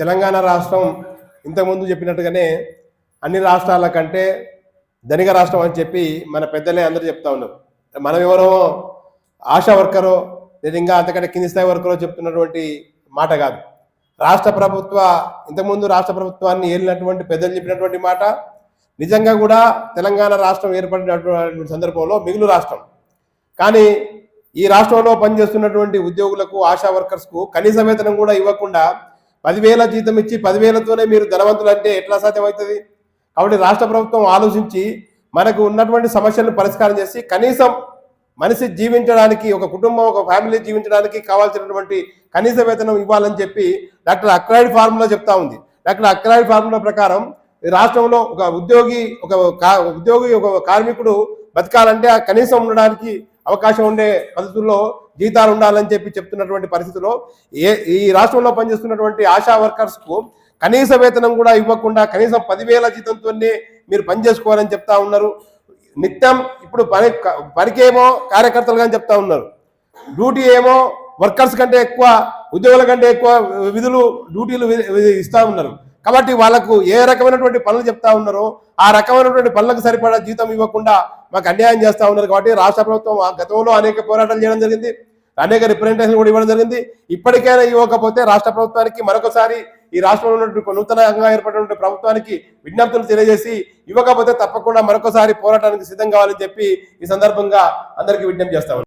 తెలంగాణ రాష్ట్రం ఇంతకుముందు చెప్పినట్టుగానే అన్ని రాష్ట్రాల కంటే ధనిక రాష్ట్రం అని చెప్పి మన పెద్దలే అందరూ చెప్తా ఉన్నారు. మనం ఎవరో ఆశా వర్కరో లేదా ఇంకా అంతకంటే కింది స్థాయి వర్కరో చెప్తున్నటువంటి మాట కాదు. రాష్ట్ర ప్రభుత్వ ఇంతకుముందు రాష్ట్ర ప్రభుత్వాన్ని ఏలినటువంటి పెద్దలు చెప్పినటువంటి మాట నిజంగా కూడా తెలంగాణ రాష్ట్రం ఏర్పడినటువంటి సందర్భంలో మిగులు రాష్ట్రం. కానీ ఈ రాష్ట్రంలో పనిచేస్తున్నటువంటి ఉద్యోగులకు ఆశా వర్కర్స్కు కనీస వేతనం కూడా ఇవ్వకుండా పదివేల జీతం ఇచ్చి పదివేలతోనే మీరు ధనవంతులు అంటే ఎట్లా సాధ్యమవుతుంది? కాబట్టి రాష్ట్ర ప్రభుత్వం ఆలోచించి మనకు ఉన్నటువంటి సమస్యలను పరిష్కారం చేసి కనీసం మనిషి జీవించడానికి ఒక కుటుంబం ఒక ఫ్యామిలీ జీవించడానికి కావాల్సినటువంటి కనీస వేతనం ఇవ్వాలని చెప్పి డాక్టర్ అక్రాయిడ్ ఫార్ములా చెప్తా ఉంది. డాక్టర్ అక్రాయిడ్ ఫార్ములా ప్రకారం ఈ రాష్ట్రంలో ఒక ఉద్యోగి ఒక కా- ఉద్యోగి ఒక కార్మికుడు బతకాలంటే ఆ కనీసం ఉండడానికి అవకాశం ఉండే పద్ధతుల్లో జీతాలు ఉండాలని చెప్పి చెప్తున్నటువంటి పరిస్థితిలో ఏ ఈ రాష్ట్రంలో పనిచేస్తున్నటువంటి ఆశా వర్కర్స్కు కనీస వేతనం కూడా ఇవ్వకుండా కనీసం పదివేల జీతంతోనే మీరు పని చేసుకోవాలని చెప్తా ఉన్నారు. నిత్యం ఇప్పుడు పని పనికేమో కార్యకర్తలు కానీ చెప్తా ఉన్నారు. డ్యూటీ ఏమో వర్కర్స్ కంటే ఎక్కువ ఉద్యోగుల కంటే ఎక్కువ విధులు డ్యూటీలు ఇస్తూ ఇస్తా ఉన్నారు. కాబట్టి వాళ్ళకు ఏ రకమైనటువంటి పనులు చెప్తా ఉన్నారో ఆ రకమైనటువంటి పనులకు సరిపడా జీతం ఇవ్వకుండా మాకు అన్యాయం చేస్తా ఉన్నారు కాబట్టి రాష్ట్ర ప్రభుత్వం ఆ గతంలో అనేక పోరాటాలు చేయడం జరిగింది అనేక రిప్రజెంటేషన్ కూడా ఇవ్వడం జరిగింది. ఇప్పటికైనా ఇవ్వకపోతే రాష్ట్ర ప్రభుత్వానికి మరొకసారి ఈ రాష్ట్రంలో ఉన్నటువంటి నూతనంగా ఏర్పడినటువంటి ప్రభుత్వానికి విజ్ఞప్తులు తెలియజేసి ఇవ్వకపోతే తప్పకుండా మరొకసారి పోరాటానికి సిద్ధం కావాలని చెప్పి ఈ సందర్భంగా అందరికీ విజ్ఞప్తి చేస్తాం